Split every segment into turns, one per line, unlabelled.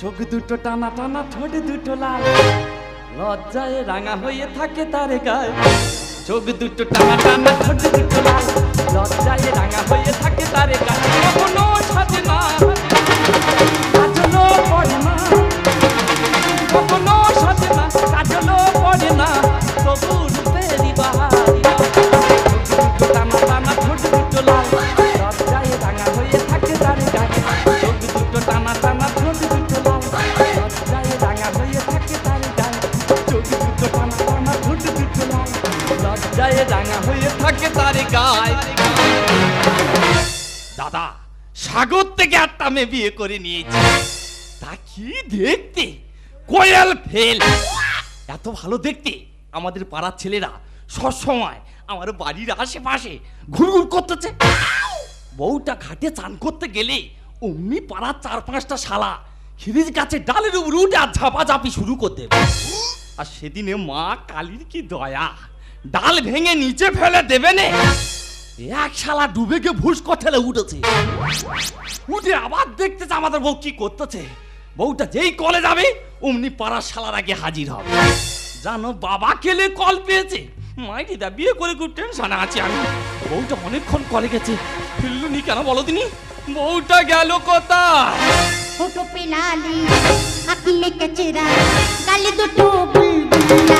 চোখ দুটো টানা টানা, ঠোঁট দুটো লাল। লজ্জায় রাঙা হয়ে থাকে তার গায়ে। চোখ দুটো টানা টানা, ঠোঁট দুটো লাল। লজ্জায় রাঙা হয়ে থাকে তার গায়ে। কখনো সাজে না। কাজলও না। না। দুটো লাল। দাদা, সাগর থেকে একটা মেয়ে বিয়ে করে নিয়েছি। তা কি দেখতে? কোয়েল ফেল। এত ভালো দেখতে। আমাদের পাড়ার ছেলেরা সবসময় আমার বাড়ির আশেপাশে ঘুরঘুর করতেছে। বউটা ঘাটে চান করতে গেলে অমনি পাড়ার চার পাঁচটা শালা খিরিজ গাছে ডালের উপর উঠে আর ঝাপাঝাপি শুরু করতে আর সেদিনে মা কালীর কি দয়া। ডাল ভেঙে নিচে ফেলে দেবে নে এক শালা ডুবে গিয়ে ভুস কঠেলে উঠেছে উঠে আবার দেখতেছে আমাদের বউ কি করতেছে বউটা যেই কলে যাবে অমনি পাড়ার শালার আগে হাজির হবে জানো বাবা কেলে কল পেয়েছে মাইটি দা বিয়ে করে খুব টেনশনে আছি আমি বউটা অনেকক্ষণ কলে গেছে ফিরলুনি কেন বলো তিনি বউটা গেল কোথায়
फोटो पे लाली आँखी में कचरा गाली दो तो बुलबुला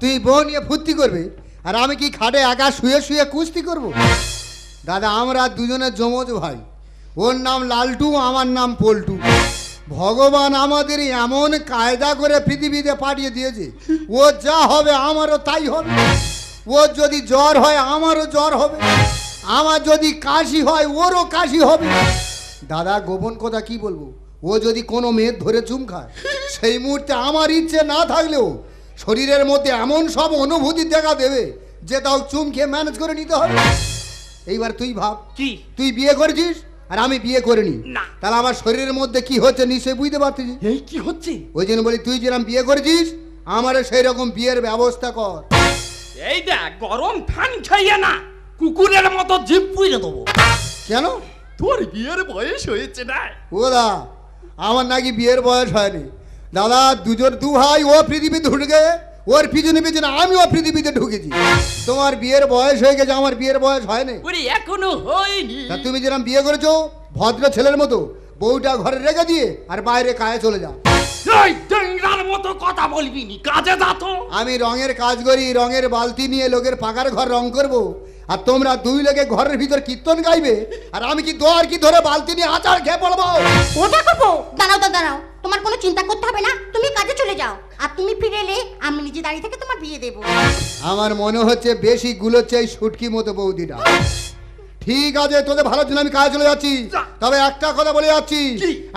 তুই বউ নিয়ে ফুর্তি করবে, আর আমি কি খাটে একা শুয়ে শুয়ে কুস্তি করব? দাদা, আমরা দুজনের জমজ ভাই। ওর নাম লালটু, আমার নাম পল্টু। ভগবান আমাদের এমন কায়দা করে পৃথিবীতে পাঠিয়ে দিয়েছে। ও যা হবে আমারও তাই হবে। ওর যদি জ্বর হয়, আমারও জ্বর হবে। আমার যদি কাশি হয়, ওরও কাশি হবে। দাদা, গোপন কথা কি বলব? ও যদি কোনো মেয়ের ধরে চুম খায়, সেই মুহূর্তে আমার ইচ্ছে না থাকলেও শরীরের মধ্যে এমন সব অনুভূতি দেখা দেবে যে তাও চুম খেয়ে ম্যানেজ করে নিতে হবে। এইবার তুই ভাব
কি?
তুই বিয়ে করেছিস? আর আমি বিয়ে করিনি।
না।
তাহলে আমার শরীরের মধ্যে কি হচ্ছে নিশ্চয়ই বুঝতে পারছিস
এই কি হচ্ছে?
ওই জন্য বলি তুই যেরকম বিয়ে করেছিস আমারও সেই রকম বিয়ের ব্যবস্থা কর।
এই দেখ গরম ফ্যান খাইয়ে না কুকুরের মতো জিপ পুড়ে দেবো।
কেন?
তোর বিয়ের বয়স হয়েছে না।
ও দা আমার নাকি বিয়ের বয়স হয়নি। দাদা দুজন দু ভাই ও পৃথিবীতে ঢুকে ওর পিছনে পিছনে আমি ও পৃথিবীতে ঢুকেছি। তোমার বিয়ের বয়স হয়ে গেছে আমার বিয়ের বয়স হয়নি।
এখনও হয়নি।
তা তুমি যেরকম বিয়ে করেছ ভদ্র ছেলের মতো বউটা ঘরে রেখে দিয়ে আর বাইরে কায়ে চলে যাও।
মতো কথা বলবি কাজে যা তো।
আমি রঙের কাজ করি রঙের বালতি নিয়ে লোকের পাকার ঘর রং করব। আর তোমরা দুই লেগে ঘরের ভিতর কীর্তন গাইবে। আর আমি কি দোয়ার কি ধরে বালতি নিয়ে আচার খেয়ে পড়ব?
ওটা করব দাঁড়াও তো দাঁড়াও। তোমার কোনো চিন্তা করতে হবে না তুমি কাজে চলে যাও। আর তুমি ফিরে এলে আমি নিজে দাঁড়িয়ে থেকে তোমার বিয়ে দেবো।
আমার মনে হচ্ছে বেশি গুলোচ্ছে এই সুটকি মতো বৌদিটা। ঠিক আছে তোদের ভালোর জন্য আমি কাজ চলে যাচ্ছি। তবে একটা কথা বলে যাচ্ছি।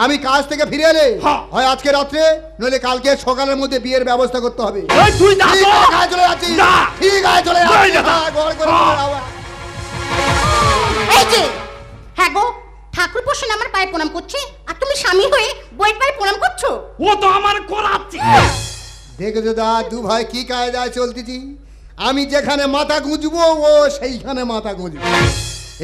আমি কাজ থেকে ফিরে এলে
হ্যাঁ।
হয় আজকে রাত্রে নইলে কালকে সকালের মধ্যে বিয়ের ব্যবস্থা করতে হবে।
তুই যা
ঠিক
তো
আছে, কাজ চলে যাচ্ছি। ঠিক আছে চলে যাচ্ছি।
না।
যা, ঘর করে
হ্যাঁ।
আবার।
এই যে হ্যাঁ গো ঠাকুর পোষণ আমার পায়ে প্রণাম করছে। আর তুমি স্বামী হয়ে বইয়ের পায়ে প্রণাম করছ?
ও তো আমার করাচ্ছে।
দেখেছ দা দু ভাই কি কায়দায় চলতেছি? আমি যেখানে মাথা গুঁজবো ও সেইখানে মাথা গুঁজবো।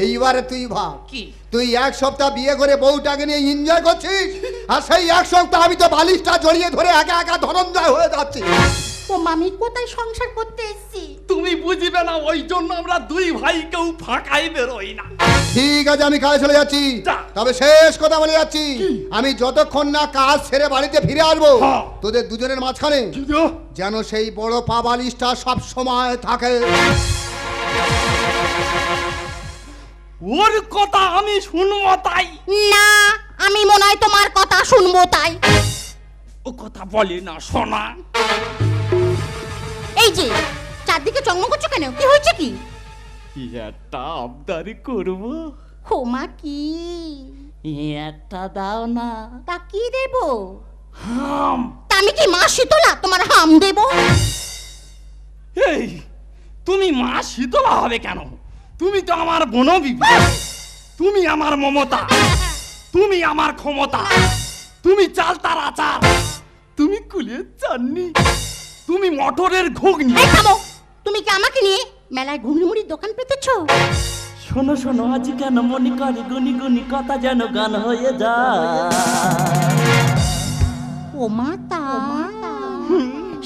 এইবারে তুই ভাব।
কি?
তুই এক সপ্তাহ বিয়ে করে বউটাকে নিয়ে এনজয় করছিস? আর সেই এক সপ্তাহ আমি তো বালিশটা জড়িয়ে ধরে একা একা ধনঞ্জয় হয়ে যাচ্ছি।
ও মামি কোথায় সংসার করতে এসেছি?
তুমি বুঝবে না ওই জন্য আমরা দুই ভাই কেউ ফাঁকাই বেরোই না।
ঠিক আছে আমি কাজে চলে যাচ্ছি। তবে শেষ কথা বলে যাচ্ছি। আমি যতক্ষণ না কাজ ছেড়ে বাড়িতে ফিরে আসব। তোদের দুজনের মাঝখানে যেন সেই বড় পা বালিশটা সব সময় থাকে।
ওর কথা আমি শুনব তাই।
না আমি মনে হয় তোমার কথা শুনব তাই।
ও কথা বলে না শোনা
এই যে চারদিকে চঙ্গ করছ কেন? কি হয়েছে কি?
একটা আবদারি করব?
হোমা কি?
একটা দাও না।
তা কি দেবো?
হাম।
তা আমি কি মা শীতলা? তোমার হাম দেবো?
এই তুমি মা শীতলা হবে কেন? তুমি তো আমার বনবিবি তুমি আমার মমতা। তুমি আমার ক্ষমতা। তুমি চালতার আচার। তুমি কুলের চাননি। তুমি মটরের ঘুগনি।
তুমি কি আমাকে নিয়ে মেলায় ঘুগনি মুড়ির দোকান পেতেছো?
শোনো শোনো আজ কেন মনে করে গুনি গুনি কথা যেন গান হয়ে যায়?
ও মাতা।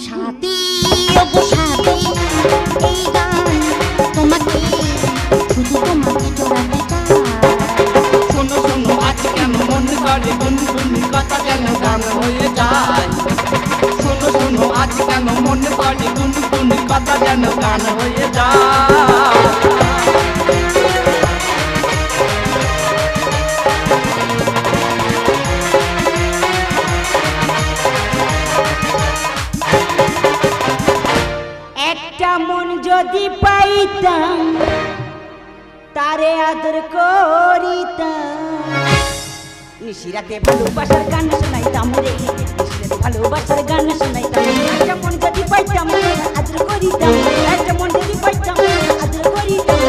সাথী ও সাথী
মন পড়ে গুনি গুনি কথা যেন গান হয়ে যায়
ভালোবাসার গান শোনাইতাম রে। ভালোবাসার গান শোনাইতাম যদি পাইতাম আদর করিতাম যদি পাইতাম আদর করিতাম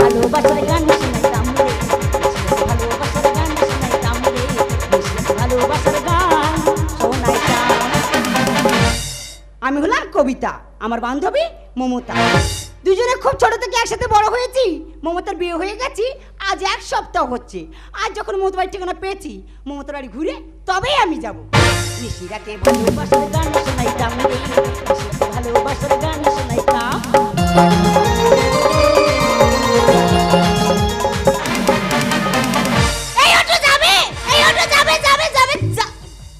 ভালোবাসার গান শোনাইতাম রে। ভালোবাসার গান শোনাইতাম রে। ভালোবাসার গান শোনাইতাম। আমি হলাম কবিতা, আমার বান্ধবী মমতা। দুজনে খুব ছোট থেকে একসাথে বড় হয়েছি। মমতার বিয়ে হয়ে গেছি। আজ এক সপ্তাহ হচ্ছে। আজ যখন মমতা বাড়ির ঠিকানা পেয়েছি মমতার বাড়ি ঘুরে তবেই আমি যাব।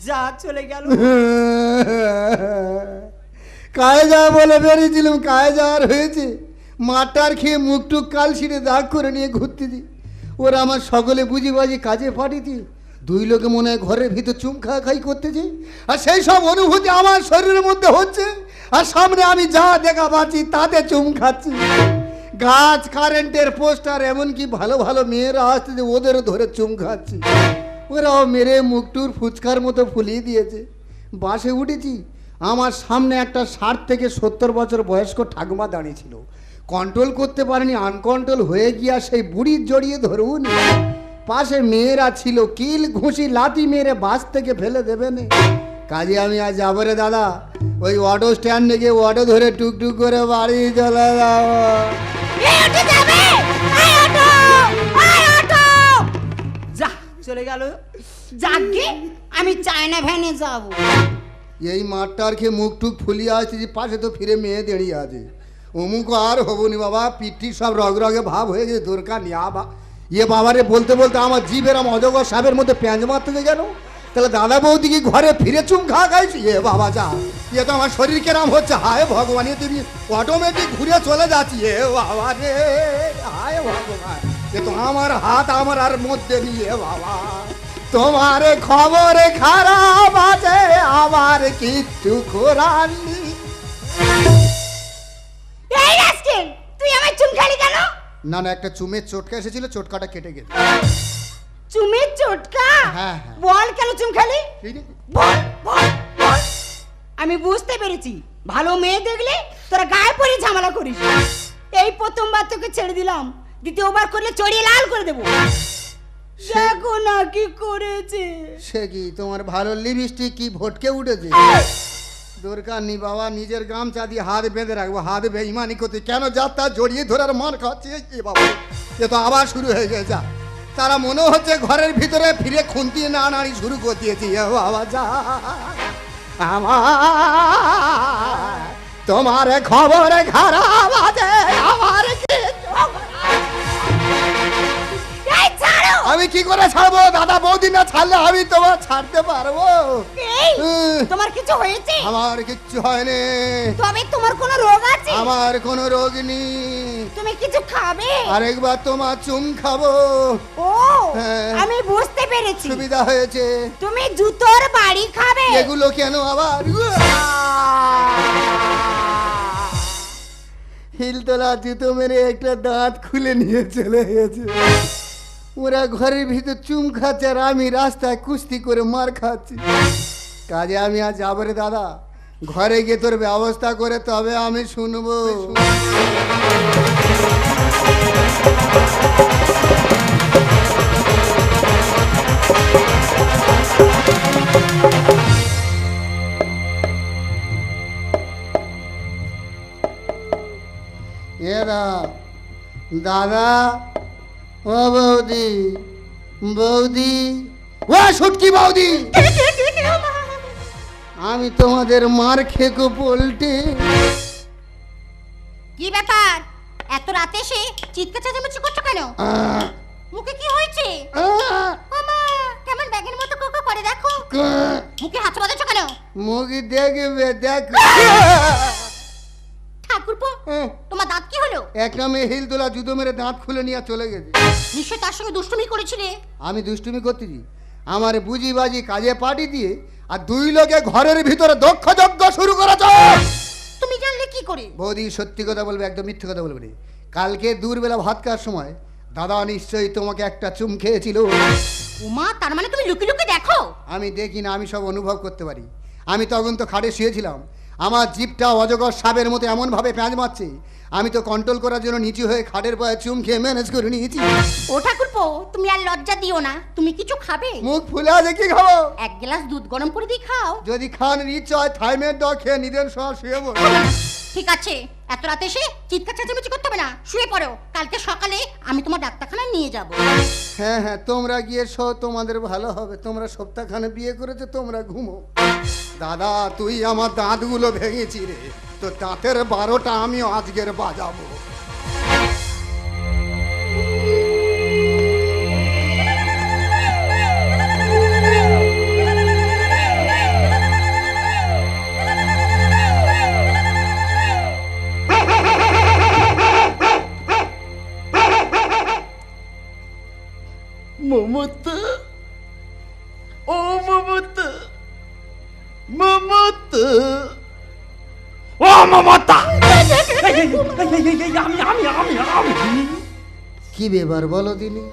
যা
চলে গেল।
কায়ে যা বলে বেরিয়েছিলাম কায়ে হয়েছে। মাটার খেয়ে মুখ টুক কাল ছিঁড়ে দাগ করে নিয়ে ঘুরতেছি ওরা আমার সকলে বুঝি বাজি কাজে পাঠিয়েছি দুই লোকে মনে হয় ঘরের ভিতর চুম খা খাই করতেছে। আর সেই সব অনুভূতি আমার শরীরের মধ্যে হচ্ছে। আর সামনে আমি যা দেখা পাচ্ছি, তাতে চুম খাচ্ছি। গাছ, কারেন্টের পোস্টার, এমনকি ভালো ভালো মেয়েরা আসতেছে, ওদেরও ধরে চুম খাচ্ছি। ওরাও মেরে মুখটুর ফুচকার মতো ফুলিয়ে দিয়েছে। বাসে উঠেছি। আমার সামনে একটা ষাট থেকে সত্তর বছর বয়স্ক ঠাকুমা দাঁড়িয়েছিল কন্ট্রোল করতে পারেনি আনকন্ট্রোল হয়ে গিয়া সেই বুড়ির জড়িয়ে ধরুন। পাশে মেয়েরা ছিল কিল ঘুষি লাতি মেরে বাস থেকে ফেলে দেবে না। কাজে আমি আজ যাব রে দাদা ওই অটো স্ট্যান্ডে গিয়ে অটো ধরে টুকটুক করে বাড়ি চলে যাব।
যা চলে গেল। যাকে আমি চায়না ভ্যানে যাব।
এই মাঠটার খেয়ে মুখ টুক ফুলিয়ে আসছে পাশে তো ফিরে মেয়ে দাঁড়িয়ে আছে। অমুক আর হবনি বাবা, পিঠি সব রগ রগে ভাব হয়ে গেছে, দরকার নেই। আবা ইয়ে বাবারে বলতে বলতে আমার জিভের আমার অজগর সাপের মধ্যে প্যাঁচ মারতে গেল। তাহলে দাদা বৌদি কি ঘরে ফিরে চুম খা খাইছি? এ বাবা যা ইয়ে তো আমার শরীর কেরাম হচ্ছে। হায় ভগবান, তুমি অটোমেটিক ঘুরে চলে যাচ্ছি। এ বাবা রে, হায় ভগবান, এ তো আমার হাত আমার আর মধ্যে নিয়ে বাবা। তোমার খবর খারাপ আছে, আমার কিচ্ছু নেই।
এই রাস্কেল তুই আমার চুল খালি কেন?
না না একটা চুমের চটকা এসেছিল চটকাটা কেটে গেছে
চুমের চটকা?
হ্যাঁ, হ্যাঁ।
বল কেন চুম খালি বল বল বল। আমি বুঝতে পেরেছি। ভালো মেয়ে দেখলে তোরা গায়ে পড়ে ঝামেলা করিস। এই প্রথমবার তোকে ছেড়ে দিলাম। দ্বিতীয়বার করলে চড়িয়ে লাল করে দেবো। দেখো না কি করেছে।
সে কি তোমার ভালো লিপস্টিক কি ভটকে উঠেছে? দরকার নি বাবা, নিজের গামছা দিয়ে হাত বেঁধে রাখব, হাত বেঈমানি করতে। কেন যাত্রা জড়িয়ে ধরার মার খাচ্ছে এ বাবা? এ তো আবার শুরু হয়ে গেছে। যা তারা মনে হচ্ছে ঘরের ভিতরে ফিরে খুন্তি না নাড়ি শুরু করে দিয়েছি এ বাবা, যা। আমার, তোমার খবর খারাপ আছে। আমি কি করে ছাড়বো? দাদা বৌদি না ছাড়লে আমি তোমার ছাড়তে পারব।
এই তোমার কিছু হয়েছে?
আমার কিচ্ছু হয়নি।
তবে তোমার কোনো রোগ আছে?
আমার কোনো রোগ নেই।
তুমি কিছু খাবে?
আরেকবার তোমার চুম খাব।
ও
হ্যাঁ।
আমি বুঝতে পেরেছি।
সুবিধা হয়েছে।
তুমি জুতোর বাড়ি খাবে।
এগুলো কেন আবার? হিলতলা জুতো মেরে একটা দাঁত খুলে নিয়ে চলে গেছে। ওরা ঘরের ভিতর চুম খাচ্ছে আর আমি রাস্তায় কুস্তি করে মার খাচ্ছি। কাজে আমি আজ যাব রে দাদা, ঘরে গিয়ে তোর ব্যবস্থা করে তবে আমি শুনব। দাদা ও বৌদি বৌদি। ও সুটকি বৌদি আমি তোমাদের মার খেকো পোল্টে।
কি ব্যাপার? এত রাতে এসে চিৎকার চেঁচামেচি করছ কেন? মুখে কি হয়েছে? কেমন ব্যাগের মতো কোকো করে দেখো। মুখে হাত বাঁধাচ্ছ কেন?
মুখি দেখবে দেখ।
ঠাকুরপো তোমার দাঁত হলো
একটা মেয়ে হিল তোলা জুতো মেরে দাঁত খুলে নিয়ে চলে গেছে।
নিশ্চয় তার সঙ্গে দুষ্টুমি করেছিলে?
আমি দুষ্টুমি করতেছি। আমার বুঝি বাজি কাজে পাঠিয়ে দিয়ে আর দুই লোকে ঘরের ভিতরে দক্ষ যজ্ঞ শুরু করেছ।
তুমি জানলে কি করে?
বৌদি সত্যি কথা বলবে একদম মিথ্যে কথা বলবে। কালকে দূরবেলা ভাত খাওয়ার সময় দাদা নিশ্চয়ই তোমাকে একটা চুম খেয়েছিল।
উমা তার মানে তুমি লুকি লুকি দেখো?
আমি দেখি না আমি সব অনুভব করতে পারি। আমি তখন তো খাটে শুয়েছিলাম। আমার জিপটা অজগর সাপের মতো এমনভাবে প্যাঁচ মারছে। আমি তো কন্ট্রোল করার জন্য নিচু হয়ে খাটের পায়ে চুম খেয়ে ম্যানেজ করে নিয়েছি।
ও ঠাকুরপো তুমি আর লজ্জা দিও না। তুমি কিছু খাবে?
মুখ ফুলে আছে কি খাব?
এক গ্লাস দুধ গরম করে দিয়ে খাও।
যদি খান ইচ্ছে হয় থাইমের দ খেয়ে নিদেন সব শুয়ে পড়ো।
ঠিক আছে এত রাতে এসে চিৎকার চেঁচামেচি করতে হবে না। শুয়ে পড়ো। কালকে সকালে আমি তোমার ডাক্তারখানায় নিয়ে যাব।
হ্যাঁ হ্যাঁ তোমরা গিয়ে শো তোমাদের ভালো হবে। তোমরা সপ্তাহখানে বিয়ে করেছ তোমরা ঘুমো। দাদা তুই আমার দাঁতগুলো ভেঙেছি রে। তো দাঁতের বারোটা আমি আজকের বাজাবো।
ও মমতা!
আমি আমি আমি আমি
কি ব্যাপার বলো দিনি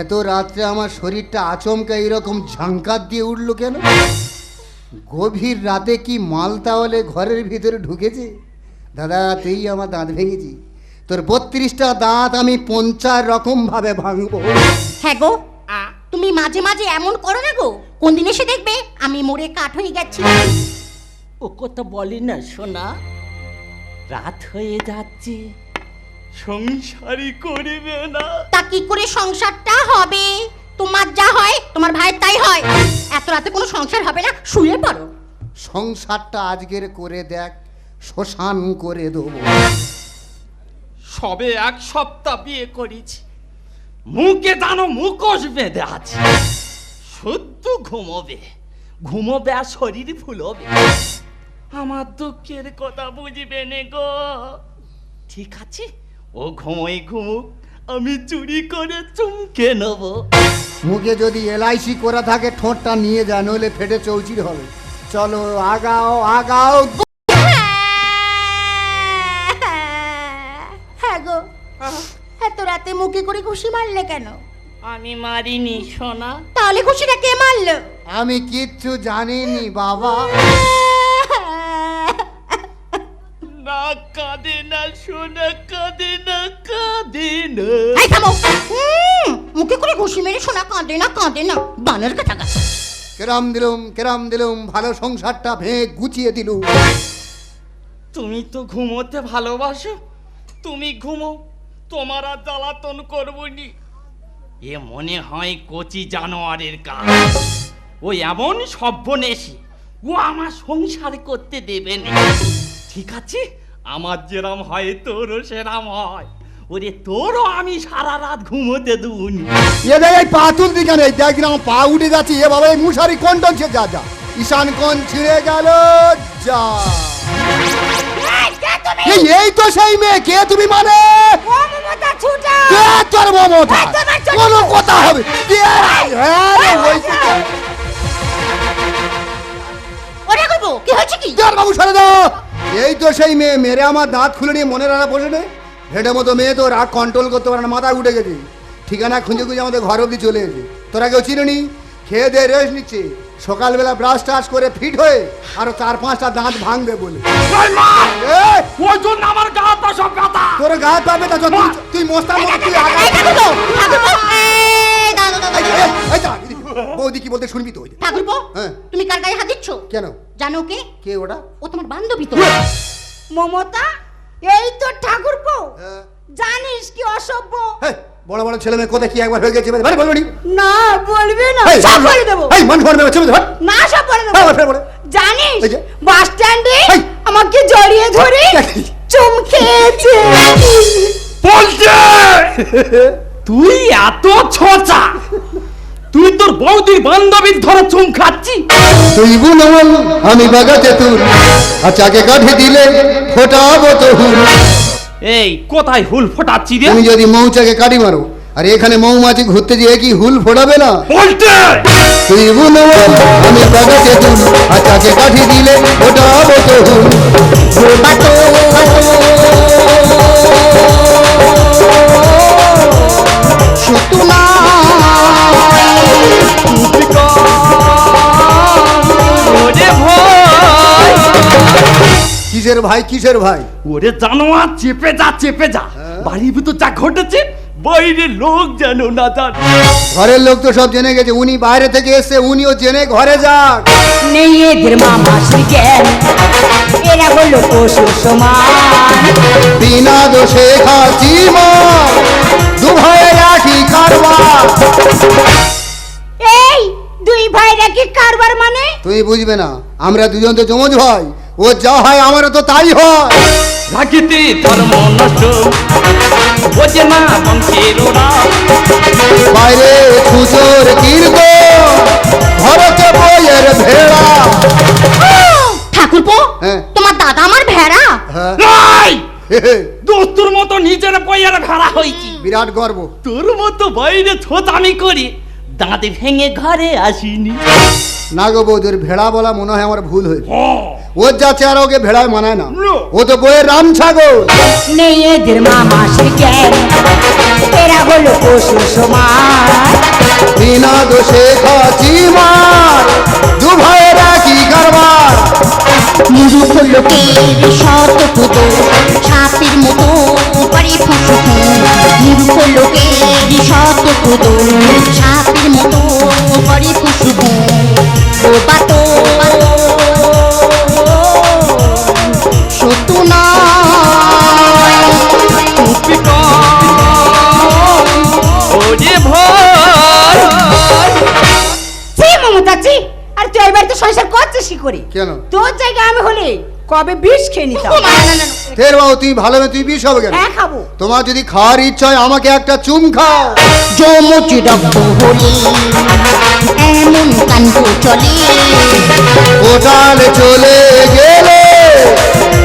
এত রাত্রে আমার শরীরটা আচমকা এরকম ঝাঙ্কার দিয়ে উঠল কেন? গভীর রাতে কি মাল তাহলে ঘরের ভিতরে ঢুকেছে? দাদা তুই আমার দাঁত ভেঙেছি। তোর বত্রিশটা দাঁত আমি পঞ্চাশ রকম ভাবে ভাঙবো।
হ্যাঁ গো তুমি মাঝে মাঝে এমন করো না গো। কোন দিন এসে দেখবে আমি মরে কাঠ হয়ে গেছি।
ও কথা বলি না সোনা। রাত হয়ে যাচ্ছে। সংসারই করিবে না।
তা কি করে সংসারটা হবে? তোমার যা হয় তোমার ভাইয়ের তাই হয়। এত রাতে কোনো সংসার হবে না? শুয়ে পড়ো।
সংসারটা আজকের করে দেখ শ্মশান করে দেবো।
সবে এক সপ্তাহ বিয়ে করেছি। মুখে জানো মুখোশ বেঁধে আছে। শুদ্ধ ঘুমোবে। ঘুমোবে আর শরীর ফুলবে। আমার দুঃখের কথা বুঝবে নে গো। ঠিক আছে ও ঘুমোই ঘুমুক আমি চুরি করে চুমকে নেব।
মুখে যদি এলআইসি করা থাকে ঠোঁটটা নিয়ে যা নইলে ফেটে চৌচির হবে। চলো আগাও আগাও।
হ্যাঁ গো। এত রাতে মুখে করে ঘুষি মারলে কেন?
আমি মারিনি সোনা।
তাহলে ঘুষিটা কে মারলো?
আমি কিচ্ছু জানিনি বাবা।
না কাঁদে না সোনা কাঁদে না কাঁদে না।
এই থামো। হুম, মুখে করে ঘুষি মেরে শোনা কাঁদে না কাঁদে না। বানর কথা কথা
কেরাম দিলুম কেরাম দিলুম ভালো সংসারটা ভেঙে গুছিয়ে দিলুম।
তুমি তো ঘুমোতে ভালোবাসো তুমি ঘুমো তোমার আর জ্বালাতন করবনি। এ মনে হয় কচি জানোয়ারের কাজ ও এমন সভ্যনেশী ও আমার সংসার করতে দেবে না। ঠিক আছে? আমার যেরাম হয় তোরও সেরাম হয়। ওরে তোরও আমি সারা রাত ঘুমোতে দেবনি
এ দেখ এই পা তুলতি কেন এই দেখ না পা উঠে যাচ্ছে। এ বাবা এই মুশারি কোন টনছে যা যা। ঈশান কোন ছিঁড়ে গেল? যা। এই এই তো সেই মেয়ে। কে তুমি মানে?
ও মমতা ছুটা।
কে তোর মমতা? কোনো কথা হবে? কে? হ্যাঁ
ওরে করব কি হয়েছে কি?
যার বাবু সরে দাও। এই তো সেই মেয়ে মেরে আমার দাঁত খুলে নিয়ে মনে রাখা বসে নে ভেটে মতো মেয়ে তো রাগ কন্ট্রোল করতে পারে না মাথায় উঠে গেছে ঠিকানা খুঁজে খুঁজে আমাদের ঘর অবধি চলে এসে তোরা কেউ চিনি খেয়ে দিয়ে রেস্ট নিচ্ছে সকালবেলা ব্রাশ টাশ করে ফিট হয়ে আরও চার পাঁচটা দাঁত ভাঙবে বলে
ওই জন্য আমার সব ব্যথা
তোর গা পাবে তুই মতো তুই আগা বৌদি কি বলতে শুনবি তো ওই যে।
ঠাকুরপো
হ্যাঁ।
তুমি কার গায়ে হাত দিচ্ছ?
কেন?
জানো কে?
কে ওটা?
ও তোমার বান্ধবী তো।
মমতা এই তো ঠাকুরপো।
হ্যাঁ।
জানিস কি অসভ্য?
বড় বড় ছেলে মেয়ে কোথায় কি একবার হয়ে গেছে? মানে বলবি
না। বলবি না সব বলে দেবো।
এই মান ছেলে মেয়ে,
না সব বলে দেবো।
হ্যাঁ, ফের বলে।
জানিস বাস স্ট্যান্ডে। আমাকে জড়িয়ে ধরে চুম খেয়েছে
বলছে তুই এত ছোচা তুই তোর বৌদির বান্ধবীর ধরে চুম খাচ্ছি।
তুই বুনমল আমি বাগাতে তুর আচাকে কাঠে দিলে ফোটাবো তো হুল
এই কোথায় হুল ফোটাচ্ছি রে?
তুমি যদি মৌচাকে কাটি মারো আর এখানে মৌমাছি ঘুরতে যেয়ে কি হুল ফোটাবে না?
বলতে
তুই বুনমল আমি বাগাতে তুর আচাকে কাঠি দিলে ফোটাবো তো হুল
শুধু
ভাই
কিসের ভাই কিসের ভাই?
ওরে জানোয়ার চেপে যা চেপে যা। বাড়ির ভিতর যা ঘটেছে বাইরে লোক যেন না জান।
ঘরের লোক তো সব জেনে গেছে উনি বাইরে থেকে এসে উনিও জেনে ঘরে যাক।
নেই এদের মামা জ্ঞান এরা হলো পশু সমান
বিনা দোষে খাচ্ছি মা দু ভাইয়ে রাখি কারবার
দুই ভাইরা কি কারবার মানে?
তুই বুঝবে না আমরা দুজন তো জমজ ভাই ও যা হয় আমারও তো তাই হয়।
রাখিতে ধর্ম নষ্ট বোঝে না বংশের ওরা
বাইরে ছুচোর কীর্ত ঘরতে বইয়ের ভেড়া।
ঠাকুরপো
হ্যাঁ।
তোমার দাদা আমার ভেড়া?
হ্যাঁ।
নাই! দোস্তুর মতো নিজের বইয়ের ভেড়া হয়েছি
বিরাট গর্ব।
তোর মতো বাইরে ছোটামি করি দাঁতে ভেঙে ঘরে আসিনি।
না গো বৌদির ভেড়া বলা মনে হয় আমার ভুল হয়েছে।
ও
ওর যা আর ওকে ভেড়ায় মানায় না। ও তো বইয়ের রাম ছাগল।
নেই এদের মামা এরা হলো পশু সমাজ।
বিনা দোষে খাচ্ছি মার দু ভাইয়েরা কি কারবার।
মুরুখ লোকের শত পুতো সাপের মতো পারি ফুসু মুরুখ লোকের শত পুতো সাপের মতো
কবে বিষ খেয়ে নিতাম।
ফের বাবু তুই ভালো তুই বিষ হবে কেন?
হ্যাঁ খাব।
তোমার যদি খাওয়ার ইচ্ছা হয় আমাকে একটা চুম খাও।
যমজ রক্ত হলে এমন কাণ্ড চলে।
কোটাল চলে গেলে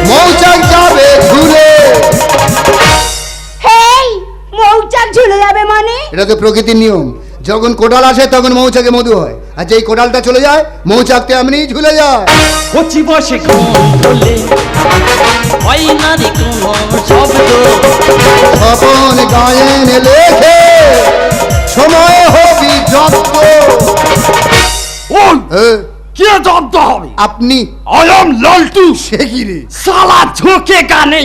মৌচাক যাবে ঘুরে
হেই মৌচাক ঝুলে যাবে মানে?
এটা তো প্রকৃতির নিয়ম। যখন কোটাল আসে তখন মৌচাকে মধু হয়। আর যেই কোটালটা চলে যায় মৌচাকতে এমনি ঝুলে যায়
কচি বসে কোন হয় না রে কোনো শব্দ
স্বপন গায়েন লেখে সময় হবি যত্ন
ওই কে জব্দ হবে?
আপনি?
আয়াম লালটু।
সে কি রে?
সালা ঝোঁকে গানে।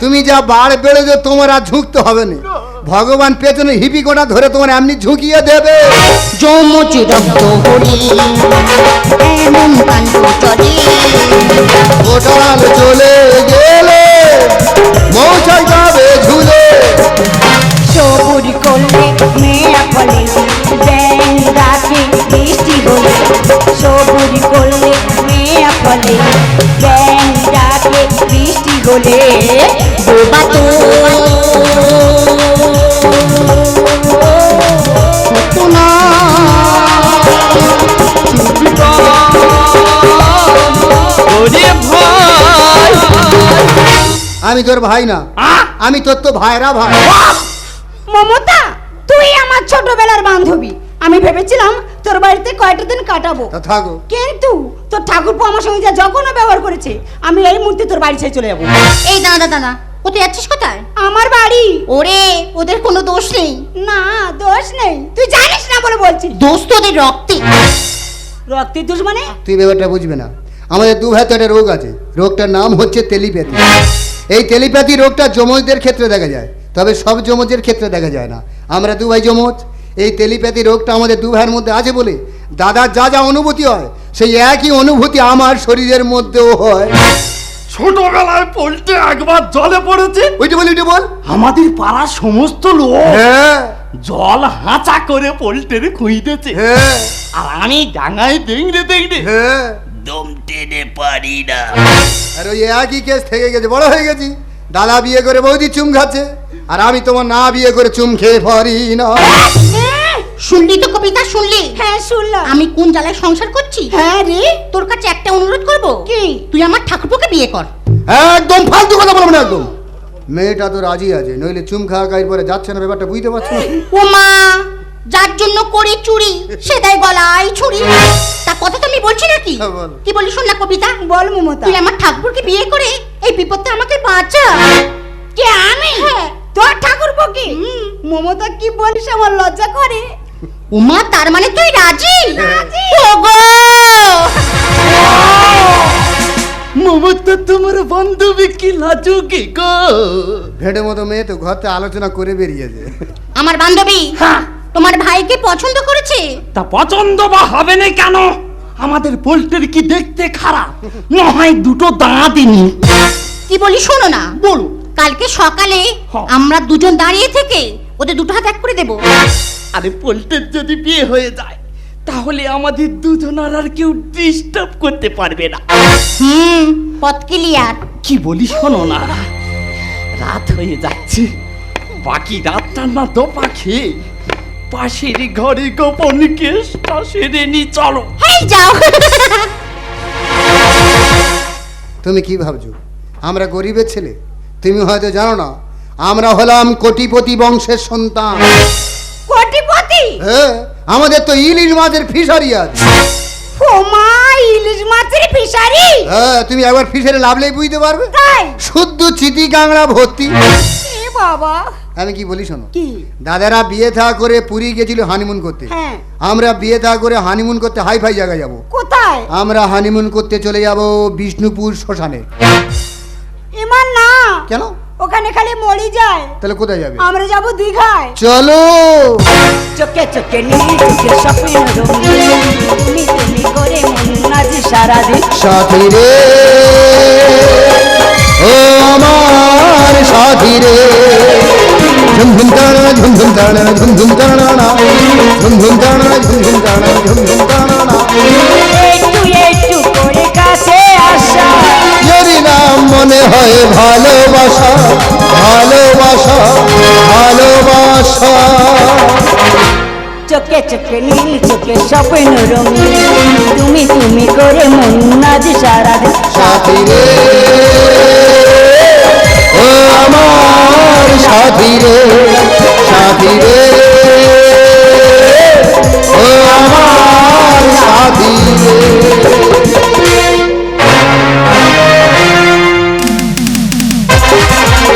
তুমি যা বাড় বেড়েছো তোমার আর ঝুঁকতে হবে না। ভগবান পেছনে হিপি গোটা ধরে তোমার এমনি ঝুঁকিয়ে দেবে।
যমজ রক্ত হলে এমন কাণ্ড চলে।
কোটাল চলে গেলে মৌচাক যাবে ঝুলে।
সবুরি করলে মেয়া ফলে ব্যাং রাখে বৃষ্টি হলে। সবুরি করলে মেয়া ফলে ব্যাং রাখে বৃষ্টি হলে।
আমি তোর ভাই না। আমি তোর তো ভাইরা ভাই।
মমতা তুই আমার ছোটবেলার বান্ধবী। আমি ভেবেছিলাম তোর বাড়িতে কয়টা দিন কাটাবো।
থাকো।
কিন্তু তোর ঠাকুরপো আমার সঙ্গে যা যখন ব্যবহার করেছে আমি এই মুহূর্তে তোর বাড়ি ছেড়ে চলে যাব।
এই দাদা দাদা কোথায় যাচ্ছিস কোথায়?
আমার বাড়ি।
ওরে ওদের কোনো দোষ নেই।
না দোষ নেই। তুই জানিস না বলে বলছি।
দোষ তো ওদের রক্তে।
রক্তের দোষ মানে?
তুই ব্যাপারটা বুঝবে না। আমাদের দু হাতে একটা রোগ আছে। রোগটার নাম হচ্ছে তেলিপ্যাথি এই তেলিপ্যাথি রোগটা যমজদের ক্ষেত্রে দেখা যায় তবে সব যমজের ক্ষেত্রে দেখা যায় না। আমরা দু ভাই যমজ এই তেলিপ্যাথি রোগটা আমাদের দু ভাইয়ের মধ্যে আছে বলে দাদার যা যা অনুভূতি হয় সেই একই অনুভূতি আমার শরীরের মধ্যেও হয়।
ছোটবেলায় পল্টে একবার জলে পড়েছে।
ওইটা বল ওইটা বল।
আমাদের পাড়ার সমস্ত লোক
হ্যাঁ।
জল হাঁচা করে পোল্টের খুঁজতেছে।
হ্যাঁ।
আর আমি ডাঙায় দেখতে দেখতে
হ্যাঁ।
দম টেনে পারি না।
আর ওই একই কেস থেকে গেছে বড় হয়ে গেছি। দাদা বিয়ে করে বৌদি চুম খাচ্ছে আর আমি তোমার না বিয়ে করে চুম খেয়ে পারি না।
শুনলি তো কবিতা শুনলি?
হ্যাঁ শুনলাম।
আমি কোন জ্বালায় সংসার করছি?
হ্যাঁ রে।
তোর কাছে একটা অনুরোধ করব?
কি?
তুই আমার ঠাকুরপোকে বিয়ে কর।
একদম ফালতু কথা বলব না একদম। মেয়েটা তো রাজি আছে নইলে চুম খাওয়া খাই পরে যাচ্ছে না ব্যাপারটা বুঝতে পারছ না?
ও মা যার জন্য করি চুরি সে দেয় গলায় ছুরি। তা কথা তো আমি বলছি নাকি?
হ্যাঁ, বল।
কি বলি শোন না কবিতা?
বল মমতা।
তুই আমার ঠাকুরকে বিয়ে করে এই বিপদটা আমাকে বাঁচা।
কে আমি?
হ্যাঁ।
তোর ঠাকুর বকি মমতা কি বলিস আমার লজ্জা করে?
উমা তার মানে তুই রাজি?
রাজি।
ওগো!
মমতা তোমার বান্ধবী কি লাজুকি গো?
ভেড়ে মতো মেয়ে তো ঘরতে আলোচনা করে বেরিয়েছে।
আমার বান্ধবী?
হ্যাঁ।
তোমার ভাইকে পছন্দ করেছে?
তা পছন্দ বা হবে না কেন? আমাদের পোল্টের কি দেখতে খারাপ? নয় দুটো দাঁড়াতিনি।
কি বলি শোনো না।
বলো।
কালকে সকালে। আমরা দুজন দাঁড়িয়ে থেকে ওদের দুটো হাত এক করে দেবো।
আরে পোল্টের যদি বিয়ে হয়ে যায় তাহলে আমাদের দুজনার আর আর কেউ ডিস্টার্ব করতে পারবে না।
হুম পথ ক্লিয়ার।
কি বলি শোনো না। রাত হয়ে যাচ্ছে। বাকি রাতটা না তো পাখি পাশের ঘরে গোপন কেসটা সেরে নি চলো।
হেই যাও।
তুমি কি ভাবছ? আমরা গরিবের ছেলে। তুমি হয়তো জানো না আমরা হলাম কোটিপতি বংশের সন্তান।
কোটিপতি?
হ্যাঁ আমাদের তো ইলিশ মাছের ফিশারি আছে।
ও মা ইলিশ মাছের ফিশারি?
হ্যাঁ তুমি একবার ফিশারি লাভলেই বুঝতে পারবে?
তাই?
শুদ্ধ চিতি কাংড়া ভর্তি।
বাবা।
আমি কি বলি শোনো?
কি?
দাদারা বিয়ে থা করে পুরী গেছিল হানিমুন করতে।
হ্যাঁ।
আমরা বিয়ে থা করে হানিমুন করতে হাই ফাই জায়গায় যাব।
কোথায়?
আমরা হানিমুন করতে চলে যাব বিষ্ণুপুর শ্মশানে।
ইমান না।
কেন?
ওখানে খালি মরি যায়।
তাহলে কোথায় যাবে?
আমরা যাব দীঘায়।
চলো!
চোখে চোখে স্বপ্ন রঙিন করে মন আজ সারাদিন।
সাথী রে। ও আমার সাথী রে। ঝুমঝুম তাড়া ঝুমঝুম তাড়া ঝুমঝুম তাড়া ঝুমঝুম তাড়া ঝুমঝুম তাড়া ঝুমঝুম তাড়া
একটু একটু করে কাছে আসা।
যদি না মনে হয় ভালোবাসা ভালোবাসা ভালোবাসা।
চোখে চোখে নীল চোখে স্বপ্ন রঙিন। তুমি তুমি করে মন সারাদিন
সাথী রে। ও আমার সাথী রে সাথী রে আমার সাথী রে